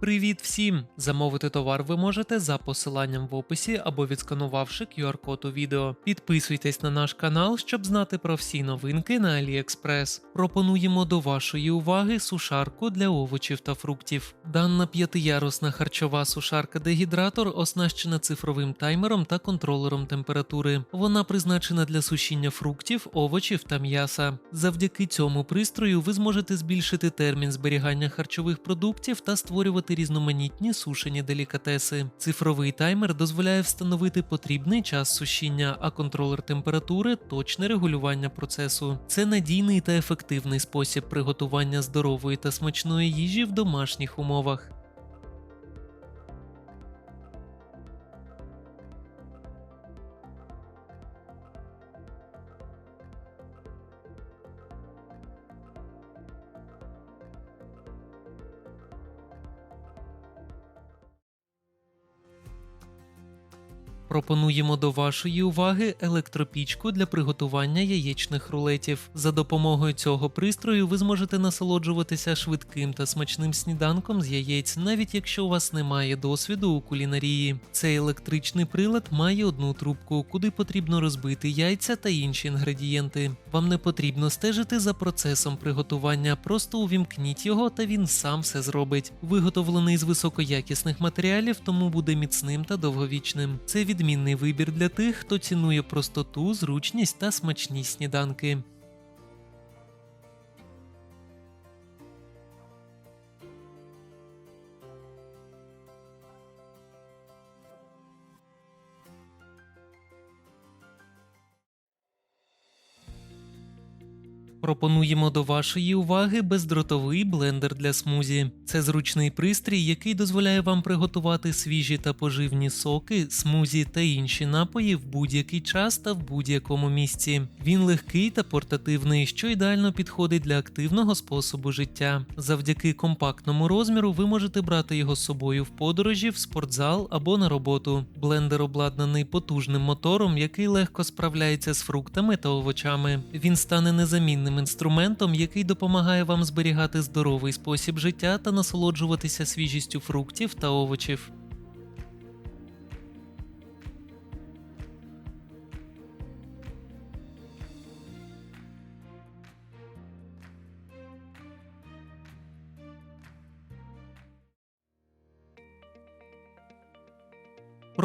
Привіт всім! Замовити товар ви можете за посиланням в описі або відсканувавши QR-код у відео. Підписуйтесь на наш канал, щоб знати про всі новинки на AliExpress. Пропонуємо до вашої уваги сушарку для овочів та фруктів. Дана п'ятиярусна харчова сушарка-дегідратор оснащена цифровим таймером та контролером температури. Вона призначена для сушіння фруктів, овочів та м'яса. Завдяки цьому пристрою ви зможете збільшити термін зберігання харчових продуктів та створювати різноманітні сушені делікатеси. Цифровий таймер дозволяє встановити потрібний час сушіння, а контролер температури точне регулювання процесу. Це надійний та ефективний спосіб приготування здорової та смачної їжі в домашніх умовах. Пропонуємо до вашої уваги електропічку для приготування яєчних рулетів. За допомогою цього пристрою ви зможете насолоджуватися швидким та смачним сніданком з яєць, навіть якщо у вас немає досвіду у кулінарії. Цей електричний прилад має одну трубку, куди потрібно розбити яйця та інші інгредієнти. Вам не потрібно стежити за процесом приготування, просто увімкніть його та він сам все зробить. Виготовлений з високоякісних матеріалів, тому буде міцним та довговічним. Це відмінний вибір для тих, хто цінує простоту, зручність та смачні сніданки. Пропонуємо до вашої уваги бездротовий блендер для смузі. Це зручний пристрій, який дозволяє вам приготувати свіжі та поживні соки, смузі та інші напої в будь-який час та в будь-якому місці. Він легкий та портативний, що ідеально підходить для активного способу життя. Завдяки компактному розміру ви можете брати його з собою в подорожі, в спортзал або на роботу. Блендер обладнаний потужним мотором, який легко справляється з фруктами та овочами. Він стане незамінним інструментом, який допомагає вам зберігати здоровий спосіб життя та насолоджуватися свіжістю фруктів та овочів.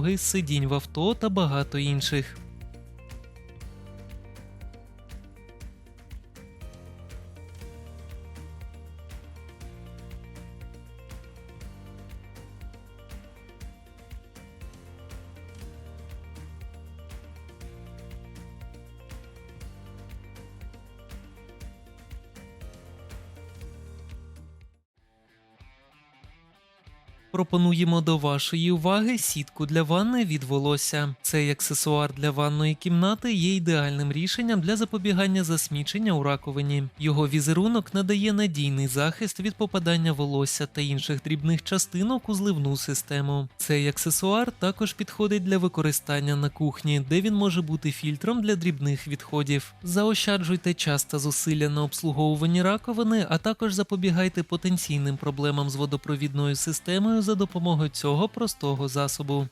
підлоги, сидінь в авто та багато інших. Пропонуємо до вашої уваги сітку для ванни від волосся. Цей аксесуар для ванної кімнати є ідеальним рішенням для запобігання засмічення у раковині. Його візерунок надає надійний захист від попадання волосся та інших дрібних частинок у зливну систему. Цей аксесуар також підходить для використання на кухні, де він може бути фільтром для дрібних відходів. Заощаджуйте час та зусилля на обслуговуванні раковини, а також запобігайте потенційним проблемам з водопровідною системою за допомогою цього простого засобу.